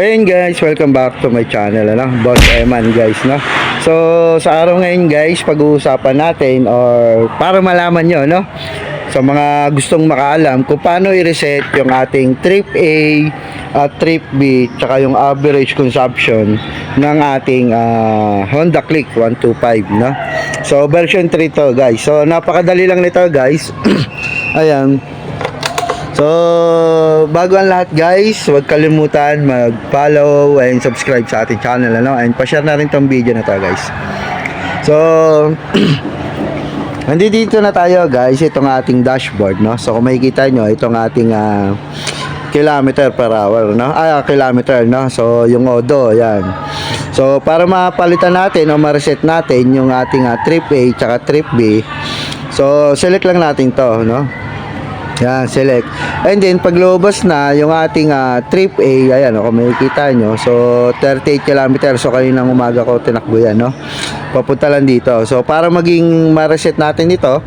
So yun guys, welcome back to my channel, ano? Boss Eman guys, no? So sa araw ngayon guys, pag-uusapan natin or para malaman nyo, no? Sa mga gustong makaalam kung paano i-reset yung ating trip A at trip B tsaka yung average consumption ng ating ah, Honda Click 125, no? So version 3 to guys. So napakadali lang nito guys. Ayan, So, bago ang lahat guys, huwag kalimutan mag-follow and subscribe sa ating channel ano? and pa-share na rin tong video na to guys. So, nandito na tayo guys, itong ating dashboard no. So, kung makikita nyo, itong ating ah, kilometer per hour no. Ah, kilometer no. So, yung odo, yan. So, para mapalitan natin o ma-reset natin yung ating ah, trip A tsaka trip B, so select lang natin to no. Yan, select. And then, pag na yung ating ah, trip A, ayan, o, kung makikita nyo, so, 38 km. So, kaninang umaga ko tinakbo yan, no? Papunta lang dito. So, para maging ma-reset natin ito,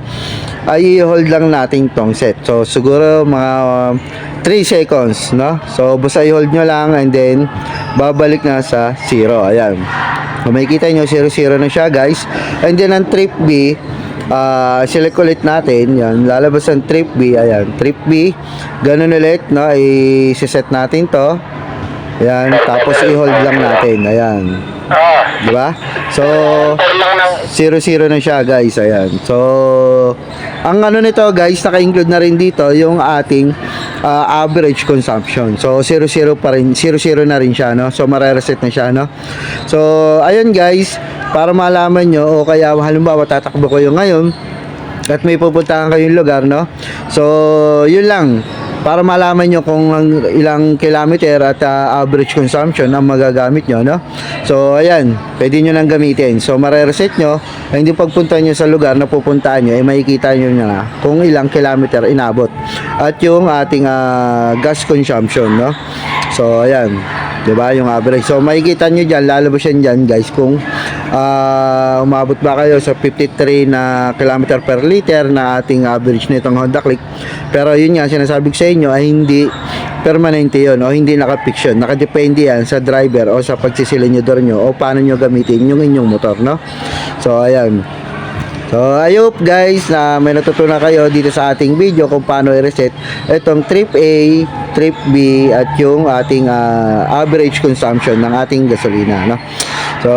ay i-hold lang natin tong set. So, siguro mga 3 seconds, no? So, basta i-hold nyo lang and then, babalik na sa 0. Ayan. Kung makikita nyo, 0-0 na siya, guys. And then, ang trip B, Ah, select ulit natin, yan, lalabas ang trip B, ayan, trip B, ganun ulit, no, i-set natin to, ayan, tapos i-hold lang natin, ayan, di ba? So, ito lang ng 0-0 na siya, guys, ayan, so, ang ano nito, guys, naka-include na rin dito, yung ating ah, average consumption, so, 0-0 pa rin, 0-0 na rin siya, no, so, mare-reset na siya, no, so, ayun, guys, para malaman nyo, o kaya halimbawa tatakbo yung ngayon, at may pupuntahan kayong lugar, no? So, yun lang. Para malaman nyo kung ang ilang kilometer at ah, average consumption ang magagamit nyo, no? So, ayan, pwede nyo nang gamitin. So, mare-reset nyo, ay hindi pagpunta nyo sa lugar na pupuntahan nyo, ay makikita nyo na kung ilang kilometer inabot. At yung ating ah, gas consumption, no? So, ayan. 'di ba yung average so makikita nyo dyan lalabas yan dyan guys kung ah, umabot ba kayo sa 53 na kilometer per liter na ating average nitong Honda Click? Pero yun nga sinasabi ko sa inyo ay hindi permanente yun o hindi nakapix yun nakadepende yan sa driver o sa pagsisilinidor nyo o paano nyo gamitin yung inyong motor no? So ayan So, hope guys na may natutunan kayo dito sa ating video kung paano i-reset itong trip A, trip B at yung ating ah, average consumption ng ating gasolina, no? So,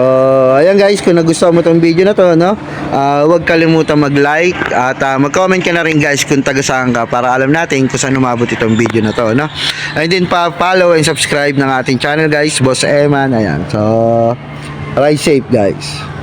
ayan guys, kung nagustuhan mo itong video na to, no? ah, huwag kalimutan mag-like at ah, mag-comment ka na rin guys kung taga saan ka para alam natin kung saan umabot itong video na to, no? And then pa follow and subscribe ng ating channel guys, Boss Eman. Ayan. So, ride safe guys.